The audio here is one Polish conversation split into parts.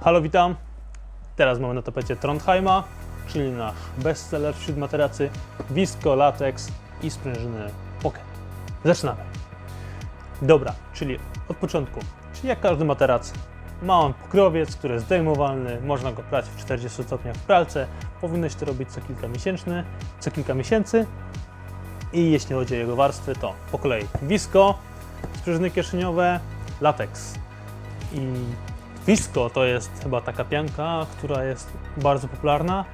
Halo, witam. Teraz mamy na tapecie Trondheima, czyli nasz bestseller wśród materacy, Visco, latex i sprężyny Pocket. Zaczynamy. Dobra, czyli od początku. Czyli jak każdy materac, mały pokrowiec, który jest zdejmowalny, można go prać w 40 stopniach w pralce. Powinno się to robić co kilka miesięczny, co kilka miesięcy. I jeśli chodzi o jego warstwy, to po kolei Visco, sprężyny kieszeniowe, latex. I Visco to jest chyba taka pianka, która jest bardzo popularna.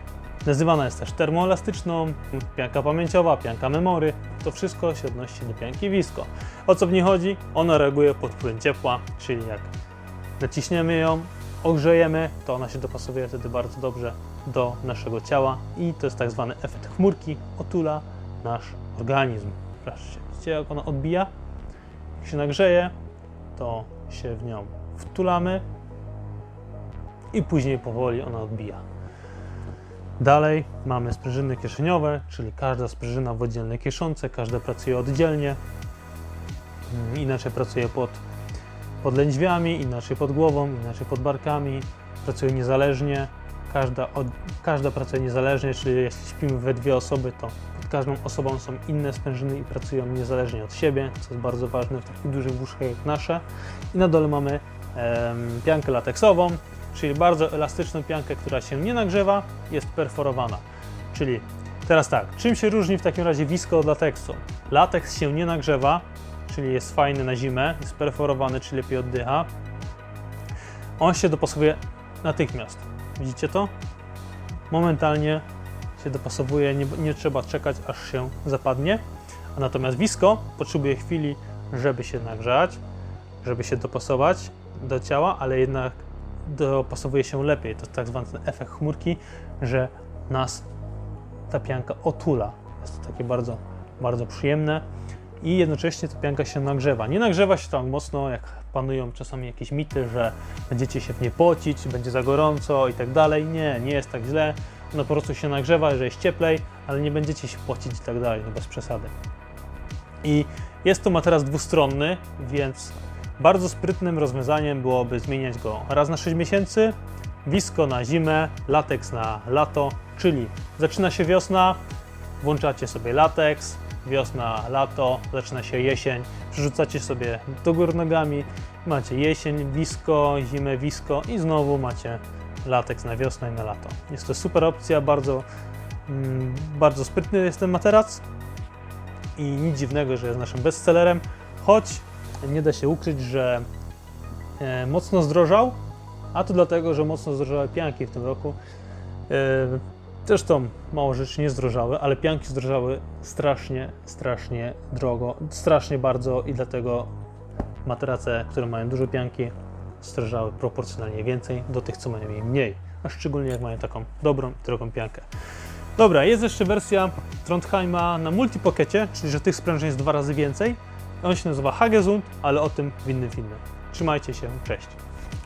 Nazywana jest też termoelastyczną, pianka pamięciowa, pianka memory. To wszystko się odnosi do pianki Visco. O co w niej chodzi? Ona reaguje pod wpływem ciepła, czyli jak naciśniemy ją, ogrzejemy, to ona się dopasowuje wtedy bardzo dobrze do naszego ciała i to jest tak zwany efekt chmurki, otula nasz organizm. Patrzcie, widzicie jak ona odbija? Jak się nagrzeje, to się w nią wtulamy i później powoli ona odbija. Dalej mamy sprężyny kieszeniowe, czyli każda sprężyna w oddzielnej kieszonce, każda pracuje oddzielnie. Mm, Inaczej pracuje pod, pod lędźwiami, inaczej pod głową, inaczej pod barkami. Pracuje niezależnie, każda, od, każda pracuje niezależnie, czyli jeśli śpimy we dwie osoby, to pod każdą osobą są inne sprężyny i pracują niezależnie od siebie, co jest bardzo ważne w takich dużych łóżkach jak nasze. I na dole mamy piankę lateksową, czyli bardzo elastyczną piankę, która się nie nagrzewa, jest perforowana. Czyli teraz tak, czym się różni w takim razie Visco od lateksu? Lateks się nie nagrzewa, czyli jest fajny na zimę, jest perforowany, czyli lepiej oddycha. On się dopasowuje natychmiast. Widzicie to? Momentalnie się dopasowuje, nie, nie trzeba czekać aż się zapadnie. A natomiast Visco potrzebuje chwili, żeby się nagrzać, żeby się dopasować do ciała, ale jednak dopasowuje się lepiej. To jest tak zwany efekt chmurki, że nas ta pianka otula. Jest to takie bardzo, bardzo przyjemne i jednocześnie ta pianka się nagrzewa. Nie nagrzewa się tak mocno, jak panują czasami jakieś mity, że będziecie się w nie pocić, będzie za gorąco i tak dalej. Nie, nie jest tak źle. Ona po prostu się nagrzewa, że jest cieplej, ale nie będziecie się pocić i tak dalej, no bez przesady. I jest to materac dwustronny, więc bardzo sprytnym rozwiązaniem byłoby zmieniać go raz na 6 miesięcy, Visco na zimę, lateks na lato, czyli zaczyna się wiosna, włączacie sobie lateks, wiosna, lato, zaczyna się jesień, przerzucacie sobie do góry nogami, macie jesień, Visco, zimę, Visco i znowu macie lateks na wiosnę i na lato. Jest to super opcja, bardzo, mm, bardzo sprytny jest ten materac i nic dziwnego, że jest naszym bestsellerem, choć nie da się ukryć, że e, mocno zdrożał, a to dlatego, że mocno zdrożały pianki w tym roku. Zresztą mało rzeczy nie zdrożały, ale pianki zdrożały strasznie, strasznie drogo, strasznie bardzo i dlatego materace, które mają dużo pianki, zdrożały proporcjonalnie więcej do tych, co mają jej mniej, a szczególnie jak mają taką dobrą drogą piankę. Dobra, jest jeszcze wersja Trondheima na multipokecie, czyli że tych sprężyn jest dwa razy więcej. On się nazywa Hagesund, ale o tym w innym filmie. Trzymajcie się, cześć.